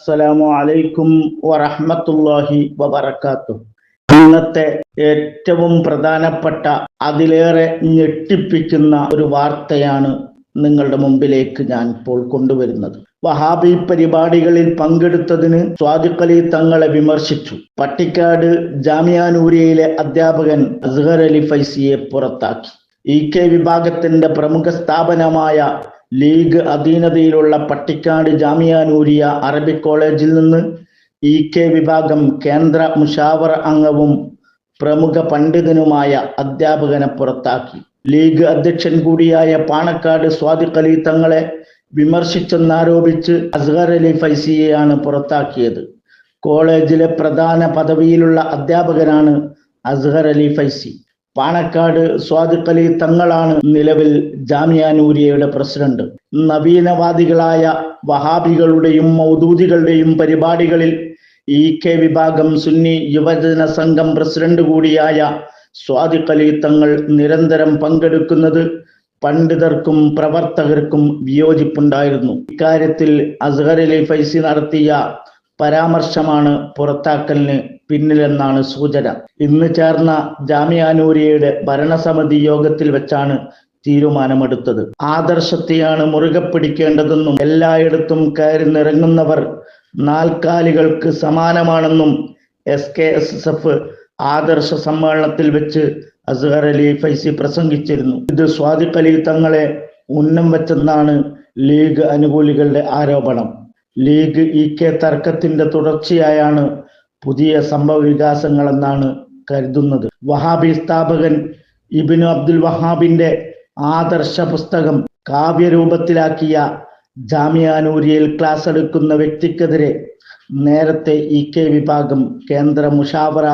അസ്സലാമു അലൈക്കും വറഹ്മത്തുള്ളാഹി വബർക്കാത്തു ഇന്നത്തെ ഏറ്റവും പ്രധാനപ്പെട്ട അതിലേറെ ഞെട്ടിപ്പിക്കുന്ന ഒരു വാർത്തയാണ് നിങ്ങളുടെ മുമ്പിലേക്ക് ഞാൻ ഇപ്പോൾ കൊണ്ടുവരുന്നത്. വഹാബി പരിപാടികളിൽ പങ്കെടുത്തതിന് സ്വാദിഖലി തങ്ങളെ വിമർശിച്ചു. പട്ടിക്കാട് ജാമിയാനൂരിയയിലെ അധ്യാപകൻ അസ്ഹർ അലി ഫൈസിയെ പുറത്താക്കി. ഇ കെ വിഭാഗത്തിന്റെ പ്രമുഖ സ്ഥാപനമായ ലീഗ് അധീനതയിലുള്ള പട്ടിക്കാട് ജാമിയാനൂരിയ അറബിക് കോളേജിൽ നിന്ന് ഇ കെ വിഭാഗം കേന്ദ്ര മുഷാവർ അംഗവും പ്രമുഖ പണ്ഡിതനുമായ അധ്യാപകനെ പുറത്താക്കി. ലീഗ് അധ്യക്ഷൻ കൂടിയായ പാണക്കാട് സ്വാദിഖ് അലി തങ്ങളെ വിമർശിച്ചെന്നാരോപിച്ച് അസ്ഹർ അലി ഫൈസിയെയാണ് പുറത്താക്കിയത്. കോളേജിലെ പ്രധാന പദവിയിലുള്ള അധ്യാപകനാണ് അസ്ഹർ അലി ഫൈസി. പാണക്കാട് സ്വാദുക്കലി തങ്ങളാണ് നിലവിൽ ജാമിയാനൂരിയയുടെ പ്രസിഡന്റ്. നവീനവാദികളായ വഹാബികളുടെയും മൗദൂദികളുടെയും പരിപാടികളിൽ ഇ കെ വിഭാഗം സുന്നി യുവജന സംഘം പ്രസിഡന്റ് കൂടിയായ സ്വാദുക്കലി തങ്ങൾ നിരന്തരം പങ്കെടുക്കുന്നത് പണ്ഡിതർക്കും പ്രവർത്തകർക്കും വിയോജിപ്പുണ്ടായിരുന്നു. ഇക്കാര്യത്തിൽ അസ്ഹർ അലി ഫൈസി നടത്തിയ പരാമർശമാണ് പുറത്താക്കലിന് പിന്നിലെന്നാണ് സൂചന. ഇന്ന് ചേർന്ന ജാമ്യാനൂരിയയുടെ ഭരണസമിതി യോഗത്തിൽ വെച്ചാണ് തീരുമാനമെടുത്തത്. ആദർശത്തെയാണ് മുറുകെ പിടിക്കേണ്ടതെന്നും എല്ലായിടത്തും കയറി നിറങ്ങുന്നവർ നാൽക്കാലികൾക്ക് സമാനമാണെന്നും S K S S F ആദർശ സമ്മേളനത്തിൽ വെച്ച് അസ്ഹർ അലി ഫൈസി പ്രസംഗിച്ചിരുന്നു. ഇത് സ്വാദിഖ് തങ്ങളെ ഉന്നം വെച്ചെന്നാണ് ലീഗ് അനുകൂലികളുടെ ആരോപണം. ലീഗ് ഇ കെ തർക്കത്തിന്റെ തുടർച്ചയായാണ് പുതിയ സംഭവ വികാസങ്ങളെന്നാണ് കരുതുന്നത്. വഹാബി സ്ഥാപകൻ ഇബിനു അബ്ദുൽ വഹാബിന്റെ ആദർശ പുസ്തകം കാവ്യരൂപത്തിലാക്കിയ ജാമ്യാനൂരിയിൽ ക്ലാസ് എടുക്കുന്ന വ്യക്തിക്കെതിരെ നേരത്തെ ഇ കെ വിഭാഗം കേന്ദ്ര മുഷാവറ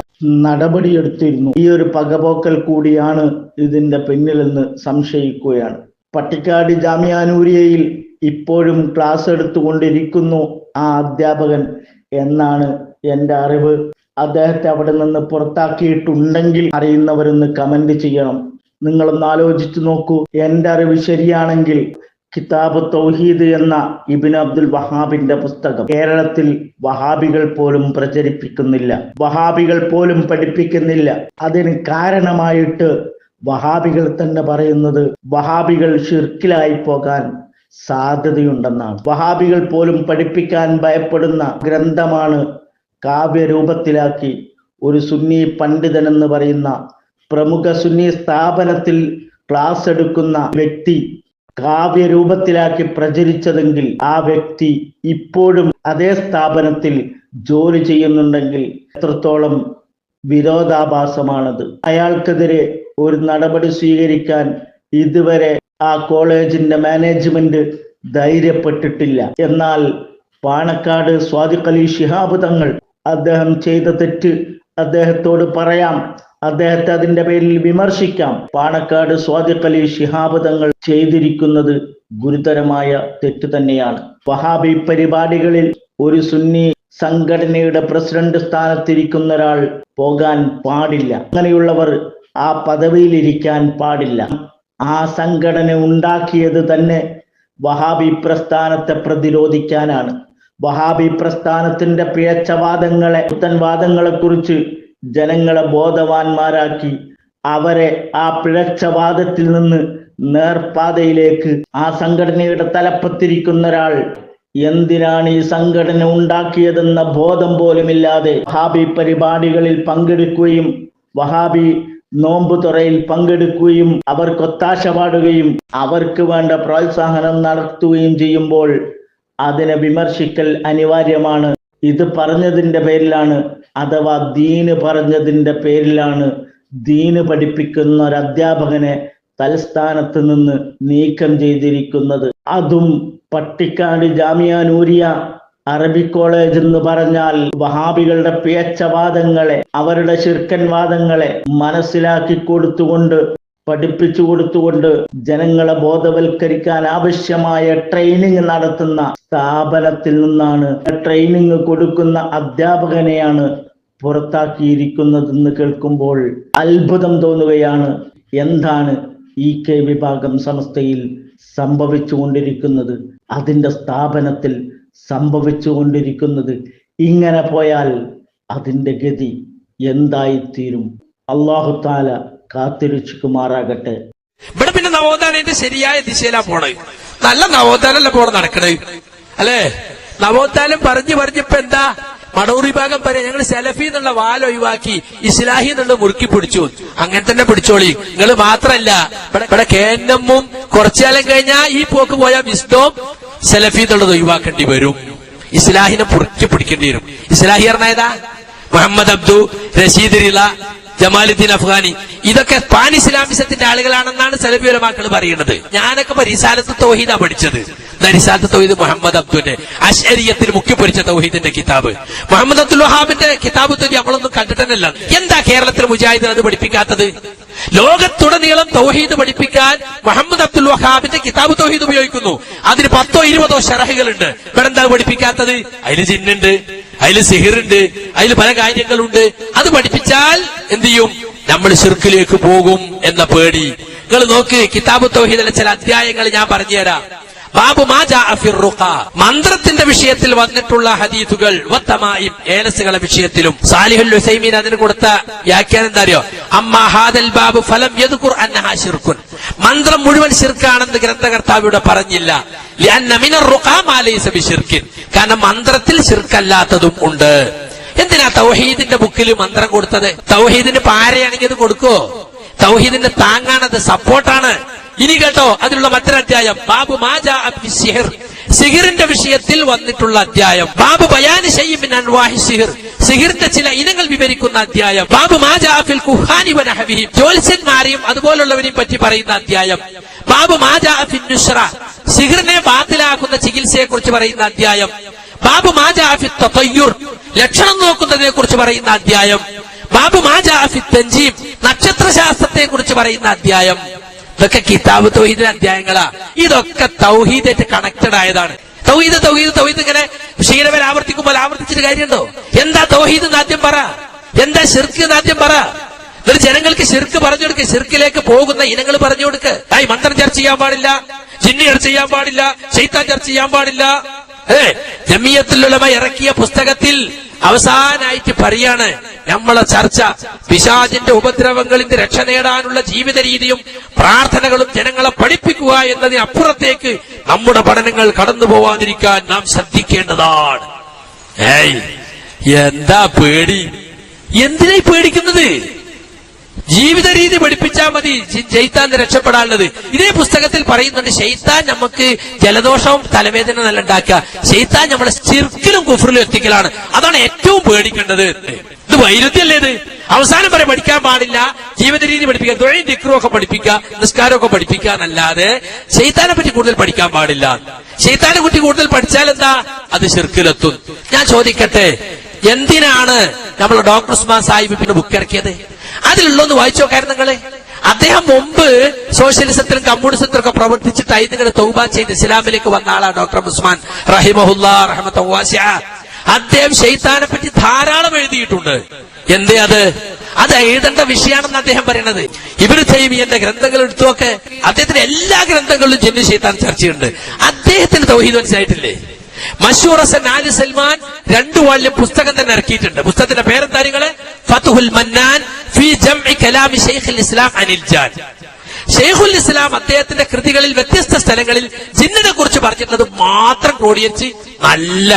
നടപടിയെടുത്തിരുന്നു. ഈ ഒരു പകപോക്കൽ കൂടിയാണ് ഇതിന്റെ പിന്നിലെന്ന് സംശയിക്കുകയാണ്. പട്ടിക്കാട് ജാമിയാനൂരിയയിൽ ഇപ്പോഴും ക്ലാസ് എടുത്തുകൊണ്ടിരിക്കുന്നു ആ അധ്യാപകൻ എന്നാണ് എന്റെ അറിവ്. അദ്ദേഹത്തെ അവിടെ നിന്ന് പുറത്താക്കിയിട്ടുണ്ടെങ്കിൽ അറിയുന്നവരൊന്ന് കമന്റ് ചെയ്യണം. നിങ്ങളൊന്ന് ആലോചിച്ചു നോക്കൂ. എന്റെ അറിവ് ശരിയാണെങ്കിൽ കിതാബ് തൗഹീദ് എന്ന ഇബിൻ അബ്ദുൽ വഹാബിന്റെ പുസ്തകം കേരളത്തിൽ വഹാബികൾ പോലും പ്രചരിപ്പിക്കുന്നില്ല. വഹാബികൾ പോലും പഠിപ്പിക്കുന്നില്ല. അതിന് കാരണമായിട്ട് വഹാബികൾ തന്നെ പറയുന്നത് വഹാബികൾ ഷിർക്കിലായി പോകാൻ സാധ്യതയുണ്ടെന്നാണ്. വഹാബികൾ പോലും പഠിപ്പിക്കാൻ ഭയപ്പെടുന്ന ഗ്രന്ഥമാണ് കാവ്യരൂപത്തിലാക്കി ഒരു സുന്നി പണ്ഡിതൻ എന്ന് പറയുന്ന പ്രമുഖ സുന്നി സ്ഥാപനത്തിൽ ക്ലാസ് എടുക്കുന്ന വ്യക്തി കാവ്യരൂപത്തിലാക്കി പ്രചരിച്ചതെങ്കിൽ ആ വ്യക്തി ഇപ്പോഴും അതേ സ്ഥാപനത്തിൽ ജോലി ചെയ്യുന്നുണ്ടെങ്കിൽ എത്രത്തോളം വിരോധാഭാസമാണത്. അയാൾക്കെതിരെ ഒരു നടപടി സ്വീകരിക്കാൻ ഇതുവരെ ആ കോളേജിന്റെ മാനേജ്മെന്റ് ധൈര്യപ്പെട്ടിട്ടില്ല. എന്നാൽ പാണക്കാട് സ്വാദിഖലി അലി ശിഹാബ് തങ്ങൾ അദ്ദേഹം ചെയ്ത തെറ്റ് അദ്ദേഹത്തോട് പറയാം. അദ്ദേഹത്തെ അതിന്റെ പേരിൽ വിമർശിക്കാം. പാണക്കാട് സ്വാദിഖലി അലി ശിഹാബ് തങ്ങൾ ചെയ്തിരിക്കുന്നത് ഗുരുതരമായ തെറ്റ് തന്നെയാണ്. വഹാബി പരിപാടികളിൽ ഒരു സുന്നി സംഘടനയുടെ പ്രസിഡന്റ് സ്ഥാനത്തിരിക്കുന്ന ഒരാൾ പോകാൻ പാടില്ല. അങ്ങനെയുള്ളവർ ആ പദവിയിലിരിക്കാൻ പാടില്ല. ആ സംഘടന ഉണ്ടാക്കിയത് തന്നെ വഹാബി പ്രസ്ഥാനത്തെ പ്രതിരോധിക്കാനാണ്. വഹാബി പ്രസ്ഥാനത്തിന്റെ പിഴച്ചവാദങ്ങളെ പുത്തൻവാദങ്ങളെ കുറിച്ച് ജനങ്ങളെ ബോധവാന്മാരാക്കി അവരെ ആ പിഴച്ചവാദത്തിൽ നിന്ന് നേർപാതയിലേക്ക് ആ സംഘടനയുടെ തലപ്പത്തിരിക്കുന്ന ഒരാൾ എന്തിനാണ് ഈ സംഘടന ഉണ്ടാക്കിയതെന്ന ബോധം പോലുമില്ലാതെ വഹാബി പരിപാടികളിൽ പങ്കെടുക്കുകയും വഹാബി നോമ്പ് തുറയിൽ പങ്കെടുക്കുകയും അവർക്ക് ഒത്താശ പാടുകയും അവർക്ക് വേണ്ട പ്രോത്സാഹനം നടത്തുകയും ചെയ്യുമ്പോൾ അതിനെ വിമർശിക്കൽ അനിവാര്യമാണ്. ഇത് പറഞ്ഞതിന്റെ പേരിലാണ് അഥവാ ദീന് പറഞ്ഞതിന്റെ പേരിലാണ് ദീന് പഠിപ്പിക്കുന്ന ഒരു അധ്യാപകനെ തലസ്ഥാനത്ത് നിന്ന് നീക്കം ചെയ്തിരിക്കുന്നത്. അതും പട്ടിക്കാട് ജാമിയാനൂരിയ അറബിക് കോളേജ് എന്ന് പറഞ്ഞാൽ വഹാബികളുടെ പേച്ചവാദങ്ങളെ അവരുടെ ശിർക്കൻ വാദങ്ങളെ മനസ്സിലാക്കി കൊടുത്തുകൊണ്ട് പഠിപ്പിച്ചു കൊടുത്തുകൊണ്ട് ജനങ്ങളെ ബോധവൽക്കരിക്കാൻ ആവശ്യമായ ട്രെയിനിങ് നടത്തുന്ന സ്ഥാപനത്തിൽ നിന്നാണ് ട്രെയിനിങ് കൊടുക്കുന്ന അധ്യാപകനെയാണ് പുറത്താക്കിയിരിക്കുന്നതെന്ന് കേൾക്കുമ്പോൾ അത്ഭുതം തോന്നുകയാണ്. എന്താണ് ഇ കെ വിഭാഗം സംസ്ഥയിൽ സംഭവിച്ചുകൊണ്ടിരിക്കുന്നത്? അതിന്റെ സ്ഥാപനത്തിൽ സംഭവിച്ചുകൊണ്ടിരിക്കുന്നത്. ഇങ്ങനെ പോയാൽ അതിന്റെ ഗതി എന്തായിത്തീരും. അള്ളാഹുത്താല കാത്തിരക്ഷിക്കുമാറാകട്ടെ. ഇവിടെ പിന്നെ നവോത്ഥാനത്തിന്റെ ശരിയായ ദിശയിലാ പോണത്. നല്ല നവോത്ഥാനല്ല പോണ നടക്കണേ അല്ലേ? നവോത്ഥാനം പറഞ്ഞു പറഞ്ഞപ്പോ എന്താ? മടൂർ വിഭാഗം പറയാം ഞങ്ങൾ സെലഫി എന്നുള്ള വാല ഒഴിവാക്കി ഇസ്ലാഹി എന്നുള്ള മുറുക്കി പിടിച്ചു. അങ്ങനെ തന്നെ പിടിച്ചോളി. നിങ്ങൾ മാത്രല്ല ഇവിടെ കേന്നമ്മും കുറച്ചുകാലം കഴിഞ്ഞാൽ ഈ പോക്ക് പോയ വിസ്ഡോം സെലഫി എന്നുള്ളത് ഒഴിവാക്കേണ്ടി വരും. ഇസ്ലാഹിനെ മുറുക്കി പിടിക്കേണ്ടി വരും. ഇസ്ലാഹി പറഞ്ഞതാ മുഹമ്മദ് അബ്ദു റഷീദ് റില ജമാലുദ്ദീൻ അഫ്ഗാനി. ഇതൊക്കെ പാൻ ഇസ്ലാമിസത്തിന്റെ ആളുകളാണെന്നാണ് സെലഫി ഉലമാക്കൾ പറയുന്നത്. ഞാനൊക്കെ പരിസാലത്ത് തോഹീദാ പഠിച്ചത്. ദരിസാലത്ത് തൗഹീദ് മുഹമ്മദ് അബ്ദുന്റെ അശരീയത്തിൽ മുഖ്യപൊരിച്ച തൗഹീദിന്റെ കിതാബ്. മുഹമ്മദ് അബ്ദുൽ വഹാബിന്റെ കിതാബ് തന്നെ നമ്മളൊന്നും കണ്ടിട്ടല്ല എന്താ കേരളത്തിലെ മുജാഹിദ് അത് പഠിപ്പിക്കാത്തത്? ലോകത്തുടനീളം തൗഹീദ് പഠിപ്പിക്കാൻ മുഹമ്മദ് അബ്ദുൽ വഹാബിന്റെ കിതാബ് തൗഹീദ് ഉപയോഗിക്കുന്നു. അതിന് പത്തോ ഇരുപതോ ഷറഹുകളുണ്ട് ഇവിടെ എന്താ പഠിപ്പിക്കാത്തത്? അതിൽ ജിന്നുണ്ട് അതിൽ സിഹിറുണ്ട് അതിൽ പല കാര്യങ്ങളുണ്ട്. അത് പഠിപ്പിച്ചാൽ എന്ത് ചെയ്യും? നമ്മൾ ശിർക്കിലേക്ക് പോകും എന്ന പേടി. നിങ്ങൾ നോക്ക് കിതാബ് തൗഹീദിലെ ചില അധ്യായങ്ങൾ ഞാൻ പറഞ്ഞുതരാം. ബാബു മന്ത്രത്തിന്റെ വിഷയത്തിൽ വന്നിട്ടുള്ള ഹദീസുകൾ ഏലസുകളെ വിഷയത്തിലും സാലിഹുൽ ഹുസൈമീൻ അതിന് കൊടുത്ത വ്യാഖ്യാനം എന്താ അറിയോ? അമ്മ ഹാദൽ ബാബു ഫലം യദുക്കുർ അന്നഹാ ശിർക്കുൻ മന്ത്രം മുഴുവൻ ശിർക്കാണെന്ന് ഗ്രന്ഥകർത്താവ് ഇവിടെ പറഞ്ഞില്ല കാരണം മന്ത്രത്തിൽ ശിർക്കല്ലാത്തതും ഉണ്ട്. എന്തിനാ തൗഹീദിന്റെ ബുക്കിൽ മന്ത്രം കൊടുത്തത്? തൗഹീദിന് പാരയാണെങ്കിൽ അത് കൊടുക്കോ തൗഹീദിന്റെ താങ്ങാണത് സപ്പോർട്ടാണ്. ഇനി കേട്ടോ അതിനുള്ള മറ്റൊരു അധ്യായം ബാബു മാജാ സിഹിറിന്റെ വിഷയത്തിൽ വന്നിട്ടുള്ള അധ്യായം. ബാബു ബയാനി അൻവാഹി സിഹിർ. സിഹിറിന്റെ ചില ഇനങ്ങൾ വിവരിക്കുന്ന അധ്യായം. ബാബു മാജാ ഫിൽ കുഹാനി വനഹവിഹിം ജ്യോത്സ്യന്മാരെയും അതുപോലുള്ളവരെയും പറ്റി പറയുന്ന അധ്യായം. ബാബു മാജാ ഫിൻ നുഷ്റ സിഹിറിനെ ബാത്തിലാക്കുന്ന ചികിത്സയെ കുറിച്ച് പറയുന്ന അധ്യായം. ബാബു മാജാ ഫി തതയ്യുർ. ലക്ഷണം നോക്കുന്നതിനെ കുറിച്ച് പറയുന്ന അധ്യായം. ബാബു മാജാ ഫി നക്ഷത്ര നക്ഷത്രശാസ്ത്രത്തെ കുറിച്ച് പറയുന്ന അധ്യായം. ഇതൊക്കെ കിതാബ് തൗഹീദിന്റെ അധ്യായങ്ങളാ. ഇതൊക്കെ തൗഹീദായിട്ട് കണക്റ്റഡ് ആയതാണ്. തൗഹീദ് തൗഹീദ് തൗഹീദ് ഇങ്ങനെ ക്ഷീരവൻ ആവർത്തിക്കുമ്പോൾ ആവർത്തിച്ചിട്ട് കാര്യമുണ്ടോ? എന്താ തൗഹീദ് ആദ്യം പറ. എന്താ ഷിർക്ക് ആദ്യം പറ. എന്നിട്ട് ജനങ്ങൾക്ക് ശിർക്ക് പറഞ്ഞു കൊടുക്ക്. ശിർക്കിലേക്ക് പോകുന്ന ഇനങ്ങൾ പറഞ്ഞു കൊടുക്ക്. ആയി മന്ത്രം ചർച്ച ചെയ്യാൻ പാടില്ല. ജിന്നി ചർച്ച ചെയ്യാൻ പാടില്ല. ചൈത്താൻ ചർച്ച ചെയ്യാൻ പാടില്ല. ഏ? ജമിയത്തിലുള്ളവ ഇറക്കിയ പുസ്തകത്തിൽ അവസാനായിട്ട് പറയാണ് നമ്മളെ ചർച്ച. പിശാചിന്റെ ഉപദ്രവങ്ങളിൽ രക്ഷ നേടാനുള്ള ജീവിത രീതിയും പ്രാർത്ഥനകളും ജനങ്ങളെ പഠിപ്പിക്കുക എന്നതിന് അപ്പുറത്തേക്ക് നമ്മുടെ പഠനങ്ങൾ കടന്നു പോവാതിരിക്കാൻ നാം ശ്രദ്ധിക്കേണ്ടതാണ്. ഏയ് എന്താ പേടി? എന്തിനായി പേടിക്കുന്നത്? ജീവിത രീതി പഠിപ്പിച്ചാൽ മതി ജയ്ത്താൻ രക്ഷപ്പെടാനുള്ളത്. ഇതേ പുസ്തകത്തിൽ പറയുന്നുണ്ട് ഷെയ്ത്താൻ നമുക്ക് ജലദോഷവും തലവേദന നല്ല ഉണ്ടാക്കുക. ഷെയ്ത്താൻ നമ്മളെ ചിർക്കിലും കുഫറിലും എത്തിക്കലാണ്. അതാണ് ഏറ്റവും പേടിക്കേണ്ടത്. ഇത് വൈരുദ്ധ്യല്ലേ ഇത്? അവസാനം വരെ പഠിക്കാൻ പാടില്ല. ജീവിത രീതി പഠിപ്പിക്കുക തൊഴിൽ ദിക്റും ഒക്കെ പഠിപ്പിക്കുക നിസ്കാരമൊക്കെ പഠിപ്പിക്കുക എന്നല്ലാതെ ശൈത്താനെ പറ്റി കൂടുതൽ പഠിക്കാൻ പാടില്ല. ശൈത്താനെ കുട്ടി കൂടുതൽ പഠിച്ചാൽ എന്താ? അത് ശിർക്കിലെത്തും. ഞാൻ ചോദിക്കട്ടെ എന്തിനാണ് നമ്മൾ ഡോക്ടർ ഉസ്മാൻ സാഹിബ് പിന്നെ ബുക്ക് ഇറക്കിയത്? അതിലുള്ളൊന്ന് വായിച്ചു നോക്കായിരുന്നു നിങ്ങൾ. അദ്ദേഹം മുമ്പ് സോഷ്യലിസത്തിലും കമ്മ്യൂണിസത്തിലും ഒക്കെ പ്രവർത്തിച്ചിട്ടായി നിങ്ങൾ തൗബ ചെയ്ത് ഇസ്ലാമിലേക്ക് വന്ന ആളാണ് ഡോക്ടർ ഉസ്മാൻ റഹിമഹുല്ല അദ്ദേഹം ഷെയ്ത്താനെ പറ്റി ധാരാളം എഴുതിയിട്ടുണ്ട്. എന്തേ അത്? അത് എഴുതേണ്ട വിഷയമാണെന്ന് അദ്ദേഹം പറയുന്നത് ഇവർ തൈമിയന്റെ ഗ്രന്ഥങ്ങൾ എടുത്തുമൊക്കെ അദ്ദേഹത്തിന്റെ എല്ലാ ഗ്രന്ഥങ്ങളിലും ജന്മ ഷെയ്ത്താൻ ചർച്ചയുണ്ട് അദ്ദേഹത്തിന് തൗഹീദ് മനസ്സിലായിട്ടില്ലേ? മഷൂർ ഹസൻ ആലി സൽമാൻ രണ്ടു വാളിലും പുസ്തകം തന്നെ ഇറക്കിയിട്ടുണ്ട്. പുസ്തകത്തിന്റെ പേരെന്താ നിങ്ങൾ? ഫതുഹുൽ മന്നാൻ ഫി ജംഇ കലാമി ഷെയ്ഖുൽ ഇസ്ലാം അനിൽ ജാൻ. ഷെയ്ഖുൽ ഇസ്ലാം അദ്ദേഹത്തിന്റെ കൃതികളിൽ വ്യത്യസ്ത സ്ഥലങ്ങളിൽ ജിന്നിനെ കുറിച്ച് പറഞ്ഞിട്ടുള്ളത് മാത്രം ക്രോഡീകരിച്ച് നല്ല.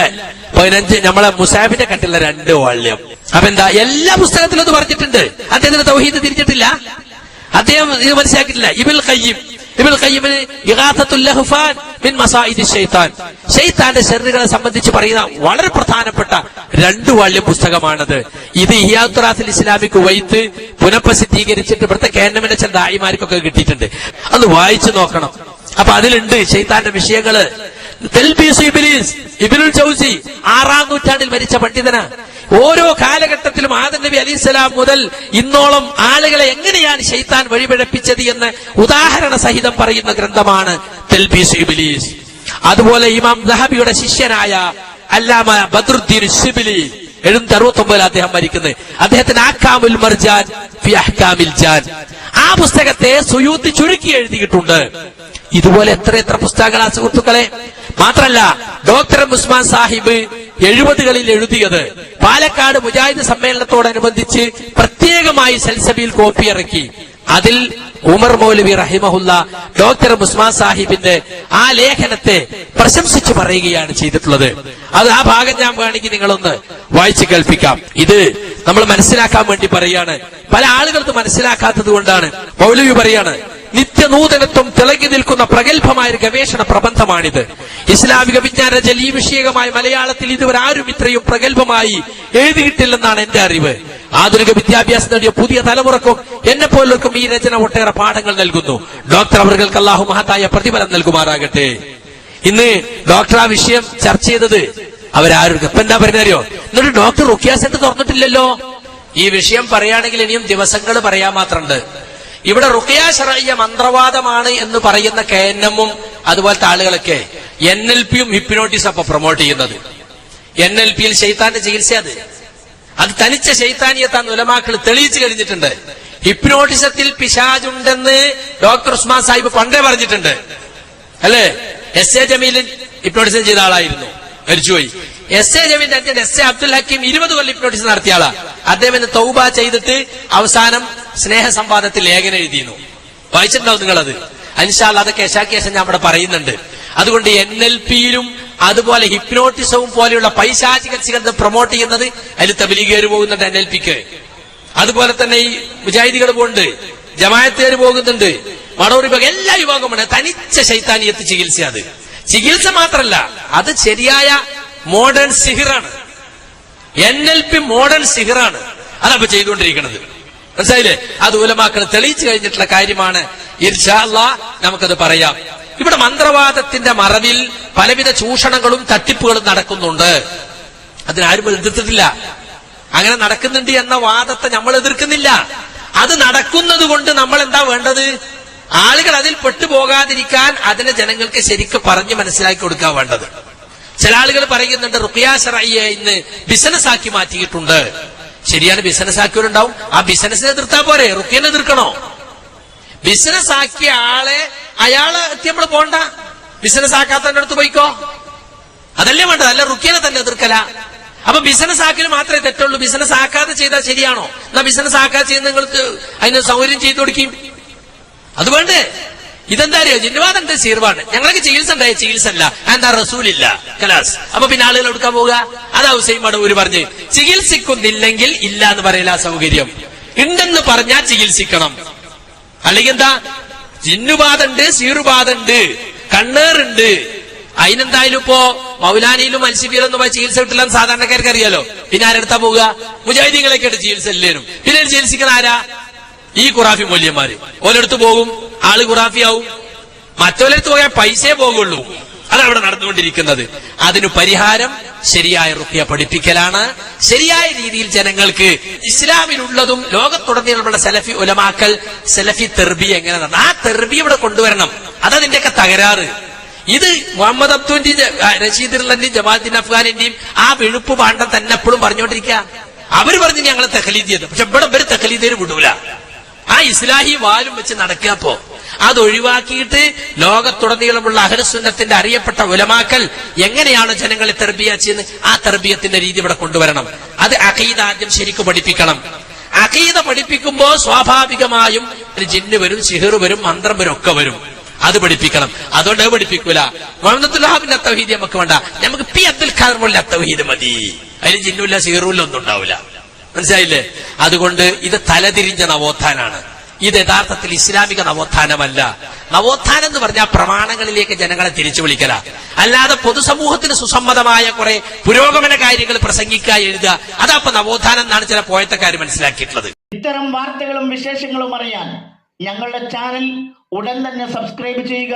പതിനഞ്ച് നമ്മളെ മുസാഫിന്റെ കട്ടുള്ള രണ്ട് വാള്യം അപ്പൊ എന്താ എല്ലാ പുസ്തകത്തിലും അത് പറഞ്ഞിട്ടുണ്ട്. അദ്ദേഹത്തിന്റെ തൗഹീദ് തിരിച്ചിട്ടില്ല അദ്ദേഹം ഇത് മനസ്സിലാക്കിയിട്ടില്ല. ഇബിൽ ഖയ്യിം. ഇബിൽ ഖയ്യിമിന് ഇഗാഥത്തുൽ ലഹ്ഫാൻ. മിൻ മസായിദി ഷെയ്ത്താൻ ഷെയ്ത്താന്റെ ശരീരങ്ങളെ സംബന്ധിച്ച് പറയുന്ന വളരെ പ്രധാനപ്പെട്ട രണ്ടു വാള്യം പുസ്തകമാണത്. ഇത് ഹിയാത്തുറാസിൽ ഇസ്ലാമിക് വൈത്ത് പുനഃപ്രസിദ്ധീകരിച്ചിട്ട് ഇവിടുത്തെ ചില ദായിമാർക്കൊക്കെ കിട്ടിയിട്ടുണ്ട്. അത് വായിച്ചു നോക്കണം. അപ്പൊ അതിലുണ്ട് ഷെയ്ത്താന്റെ വിഷയങ്ങൾ. ഇബ്നുൽ ജൗസി ആറാം നൂറ്റാണ്ടിൽ മരിച്ച പണ്ഡിതന്. ഓരോ കാലഘട്ടത്തിലും ആദം നബി അലിസ്ലാം മുതൽ ഇന്നോളം ആളുകളെ എങ്ങനെയാണ് ശൈത്താൻ വഴിപിഴപ്പിച്ചത് എന്ന് ഉദാഹരണ സഹിതം പറയുന്ന ഗ്രന്ഥമാണ് അതുപോലെ ഇമാം ദഹബിയുടെ ശിഷ്യനായ അല്ലാമ ബദ്രുദ്ദീൻ സിബിലി എഴുന്നൂറ്റി അറുപത്തി അദ്ദേഹം മരിക്കുന്നത് അദ്ദേഹത്തിന് ആക്കാമുൽ മർജാൻ ജാൻ. ആ പുസ്തകത്തെ സുയൂത്തി ചുരുക്കി എഴുതിയിട്ടുണ്ട്. ഇതുപോലെ എത്ര എത്ര പുസ്തകങ്ങളാണ് സുഹൃത്തുക്കളെ? മാത്രല്ല ഡോക്ടർ മുസ്മാൻ സാഹിബ് എഴുപതുകളിൽ എഴുതിയത്. പാലക്കാട് മുജാഹിദ് സമ്മേളനത്തോടനുബന്ധിച്ച് പ്രത്യേകമായി സെൽസബിയിൽ കോപ്പി ഇറക്കി അതിൽ ഉമർ മൗലവി റഹിമഹുല്ല ഡോക്ടർ മുസ്മാൻ സാഹിബിന്റെ ആ ലേഖനത്തെ പ്രശംസിച്ചു പറയുകയാണ് ചെയ്തിട്ടുള്ളത്. അത് ആ ഭാഗം ഞാൻ വേണമെങ്കിൽ നിങ്ങളൊന്ന് വായിച്ചു കേൾപ്പിക്കാം. ഇത് നമ്മൾ മനസ്സിലാക്കാൻ വേണ്ടി പറയാണ്. പല ആളുകൾക്ക് മനസ്സിലാക്കാത്തത് കൊണ്ടാണ് മൗലവി പറയാണ് നിത്യനൂതനത്വം തിളങ്ങി നിൽക്കുന്ന പ്രഗത്ഭമായ ഒരു ഗവേഷണ പ്രബന്ധമാണിത്. ഇസ്ലാമിക വിജ്ഞാന രചന ഈ വിഷയകമായി മലയാളത്തിൽ ഇതുവരെ ആരും ഇത്രയും പ്രഗത്ഭമായി എഴുതിയിട്ടില്ലെന്നാണ് എന്റെ അറിവ്. ആധുനിക വിദ്യാഭ്യാസം നേടിയ പുതിയ തലമുറക്കും എന്നെ പോലുള്ളവർക്കും ഈ രചന ഒട്ടേറെ പാഠങ്ങൾ നൽകുന്നു. ഡോക്ടർ അവർക്ക് അള്ളാഹു മഹത്തായ പ്രതിഫലം നൽകുമാറാകട്ടെ. ഇന്ന് ഡോക്ടർ ആ വിഷയം ചർച്ച ചെയ്തത് അവരാരും ഇപ്പൊ എന്താ പറയുന്നറിയോ എന്നിട്ട് ഡോക്ടർ റുക്കിയ സെന്റ് തുറന്നിട്ടില്ലല്ലോ? ഈ വിഷയം പറയുകയാണെങ്കിൽ ഇനിയും ദിവസങ്ങൾ പറയാൻ മാത്രമുണ്ട്. ഇവിടെ റുഖിയ ശറയ്യ മന്ത്രവാദമാണ് എന്ന് പറയുന്ന കെ എൻ എമ്മും അതുപോലത്തെ ആളുകളൊക്കെ എൻ എൽ പിയും ഹിപ്നോട്ടിസ് അപ്പൊ പ്രൊമോട്ട് ചെയ്യുന്നത്. എൻ എൽ പിയിൽ ശൈത്താന്റെ ചികിത്സ അത്. അത് തനിച്ച ശൈത്താനിയത്താൻ ഉലമാക്കൾ തെളിയിച്ചു കഴിഞ്ഞിട്ടുണ്ട്. ഹിപ്നോട്ടിസത്തിൽ പിശാജുണ്ടെന്ന് ഡോക്ടർ ഉസ്മാൻ സാഹിബ് പണ്ടേ പറഞ്ഞിട്ടുണ്ട്. അല്ലേ? എസ് എ ജമീലിൻ ഹിപ്നോട്ടിസം ചെയ്ത ആളായിരുന്നു. മരിച്ചുപോയി. എസ് എ ജമീൽ അച്ഛൻ എസ് എ അബ്ദുൽ ഹക്കീം ഇരുപത് കൊല്ലം ഹിപ്നോട്ടിസ് നടത്തിയ ആളാ. അദ്ദേഹം ഇന്ന് തൗബ ചെയ്തിട്ട് അവസാനം സ്നേഹ സംവാദത്തിൽ ലേഖനം എഴുതിയിരുന്നു. വായിച്ചിട്ടുണ്ടാവും നിങ്ങളത്? അൻഷാൽ അതൊക്കെ യശാക്കേശം ഞാൻ അവിടെ പറയുന്നുണ്ട്. അതുകൊണ്ട് എൻ എൽ പിയിലും അതുപോലെ ഹിപ്നോട്ടിസവും പോലെയുള്ള പൈശാചിക ചികിത്സ പ്രൊമോട്ട് ചെയ്യുന്നത് അതിൽ തബലിഗേര് പോകുന്നുണ്ട് എൻ എൽ പിക്ക്. അതുപോലെ തന്നെ ഈ മുജാഹിദികൾ പോകുന്നുണ്ട്. ജമായത്തുകാർ പോകുന്നുണ്ട്. വിഭാഗം എല്ലാ വിഭാഗമാണ് തനിച്ച ശൈത്താനിയത്ത് ചികിത്സ അത്. ചികിത്സ മാത്രല്ല അത് ശരിയായ മോഡേൺ സിഹിറാണ്. എൻ എൽ പി മോഡേൺ സിഹിറാണ്. അതപ്പൊ ചെയ്തുകൊണ്ടിരിക്കുന്നത് മനസ്സിലായില്ലേ? അത് ഉലമാക്കൾ തെളിയിച്ചു കഴിഞ്ഞിട്ടുള്ള കാര്യമാണ്. ഇർഷാല്ല നമുക്കത് പറയാം. ഇവിടെ മന്ത്രവാദത്തിന്റെ മറവിൽ പലവിധ ചൂഷണങ്ങളും തട്ടിപ്പുകളും നടക്കുന്നുണ്ട്. അതിനാരും എതിർത്തിട്ടില്ല. അങ്ങനെ നടക്കുന്നുണ്ട് എന്ന വാദത്തെ നമ്മൾ എതിർക്കുന്നില്ല. അത് നടക്കുന്നത് കൊണ്ട് നമ്മൾ എന്താ വേണ്ടത്? ആളുകൾ അതിൽ പെട്ടുപോകാതിരിക്കാൻ അതിനെ ജനങ്ങൾക്ക് ശരിക്കും പറഞ്ഞ് മനസ്സിലാക്കി കൊടുക്കാൻ വേണ്ടത്. ചില ആളുകൾ പറയുന്നുണ്ട് റുക്കിയ ഇന്ന് ബിസിനസ് ആക്കി മാറ്റിയിട്ടുണ്ട്. ശരിയാണ് ബിസിനസ് ആക്കിയവരുണ്ടാവും. ആ ബിസിനസ്സിനെ എതിർത്താ പോരെ? റുക്കിയനെ എതിർക്കണോ? ബിസിനസ് ആക്കിയ ആളെ അയാൾ നമ്മൾ പോണ്ട. ബിസിനസ് ആക്കാത്തവന്റെ അടുത്ത് പോയിക്കോ. അതല്ലേ വേണ്ടത്? അല്ല റുക്കിയനെ തന്നെ എതിർക്കല. അപ്പൊ ബിസിനസ് ആക്കൽ മാത്രമേ തെറ്റുള്ളൂ. ബിസിനസ് ആക്കാതെ ചെയ്താൽ ശരിയാണോ? എന്നാ ബിസിനസ് ആക്കാതെ ചെയ്യുന്ന നിങ്ങൾക്ക് അതിന് സൗകര്യം ചെയ്തു കൊടുക്കും അത് വേണ്ടേ? ഇതെന്താ അറിയോ ജിന്നുവാദം ഉണ്ട് സീർവാണ്. ഞങ്ങൾക്ക് ചികിത്സ ഉണ്ടായ ചികിത്സ അല്ല എന്താ റസൂലില്ല. കലാസ് അപ്പൊ പിന്നെ ആളുകൾ എടുക്കാൻ പോവുക? അതാ ഹുസൈൻ മടവൂര് പറഞ്ഞ് ചികിത്സിക്കുന്നില്ലെങ്കിൽ ഇല്ല എന്ന് പറയില്ല സൗകര്യം. ഉണ്ടെന്ന് പറഞ്ഞാൽ ചികിത്സിക്കണം. അല്ലെങ്കിൽ എന്താ? ജിന്നുബാധുണ്ട് സീറുബാധുണ്ട് കണ്ണേറുണ്ട്. അതിനെന്തായാലും ഇപ്പോ മൗലാനിയിലും മത്സ്യബീലൊന്നും പോയി ചികിത്സ കിട്ടില്ല എന്ന് സാധാരണക്കാർക്ക് അറിയാലോ. പിന്നെ ആരെടുത്താ പോവുക? മുജാഹിദീങ്ങളൊക്കെ ആയിട്ട് ചികിത്സ ഇല്ലേനും. പിന്നെ ചികിത്സിക്കുന്ന ആരാ? ഈ ഖുറാഫി മൂല്യന്മാര്. ഓലെടുത്ത് പോകും ആൾ ഖുറാഫിയാവും. മറ്റൊരിടത്ത് പോയാൽ പൈസയെ പോകുള്ളൂ. അതാണ് അവിടെ നടന്നുകൊണ്ടിരിക്കുന്നത്. അതിന് പരിഹാരം ശരിയായ റുപ്യ പഠിപ്പിക്കലാണ്. ശരിയായ രീതിയിൽ ജനങ്ങൾക്ക് ഇസ്ലാമിലുള്ളതും ലോകത്തുടനീളമുള്ള സലഫി ഉലമാക്കൽ സലഫി തെർബി എങ്ങനെ നടന്നു ആ തെർബി ഇവിടെ കൊണ്ടുവരണം. അതതിന്റെയൊക്കെ തകരാറ്. ഇത് മുഹമ്മദ് അബ്ദുവിന്റെയും റഷീദുള്ളന്റെയും ജമാഅത്തിൻ അഫ്ഗാനിന്റെയും ആ വെളുപ്പ് പാണ്ഡം തന്നെ എപ്പോഴും പറഞ്ഞുകൊണ്ടിരിക്കുക. അവർ പറഞ്ഞു ഞങ്ങൾ തെഹലീദ് ചെയ്തു. പക്ഷെ ഇവിടെ ഇവർ തെഹലീദ് വിടൂല. ആ ഇസ്ലാഹി വാലും വെച്ച് നടക്കാപ്പോ അത് ഒഴിവാക്കിയിട്ട് ലോകത്തുടനീളമുള്ള അഹരസുന്നത്തിന്റെ അറിയപ്പെട്ട ഉലമാക്കൽ എങ്ങനെയാണ് ജനങ്ങളെ തെർബിയ ചെയ്യുന്നത് ആ തെർബിയത്തിന്റെ രീതി ഇവിടെ കൊണ്ടുവരണം. അത് അഖീദ ആദ്യം ശരിക്കും പഠിപ്പിക്കണം. അഖീദ പഠിപ്പിക്കുമ്പോൾ സ്വാഭാവികമായും ജിന്ന് വരും സിഹിർ വരും മന്ത്രം വരും ഒക്കെ വരും. അത് പഠിപ്പിക്കണം. അതുകൊണ്ട് അത് പഠിപ്പിക്കൂല. മുഹമ്മദുല്ലാഹിന്റെ അത്തവഹീദ് നമുക്ക് വേണ്ട. നമുക്ക് പി അബ്ദുൽ ഖാദർ അത്തവഹീദ് മതി. അതിന് ജിന്നുമില്ല സിഹറുമില്ല ഒന്നും ഉണ്ടാവില്ല മനസ്സിലായില്ലേ? അതുകൊണ്ട് ഇത് തലതിരിഞ്ഞ നവോത്ഥാനാണ്. ഇത് യഥാർത്ഥത്തിൽ ഇസ്ലാമിക നവോത്ഥാനമല്ല. നവോത്ഥാനം എന്ന് പറഞ്ഞാൽ പ്രമാണങ്ങളിലേക്ക് ജനങ്ങളെ തിരിച്ചു വിളിക്കല. അല്ലാതെ പൊതുസമൂഹത്തിന് സുസമ്മതമായ കുറെ പുരോഗമന കാര്യങ്ങൾ പ്രസംഗിക്കുക എഴുതുക അതപ്പൊ നവോത്ഥാനം എന്നാണ് ചില പോയത്തക്കാർ മനസ്സിലാക്കിയിട്ടുള്ളത്. ഇത്തരം വാർത്തകളും വിശേഷങ്ങളും അറിയാൻ ഞങ്ങളുടെ ചാനൽ ഉടൻ തന്നെ സബ്സ്ക്രൈബ് ചെയ്യുക.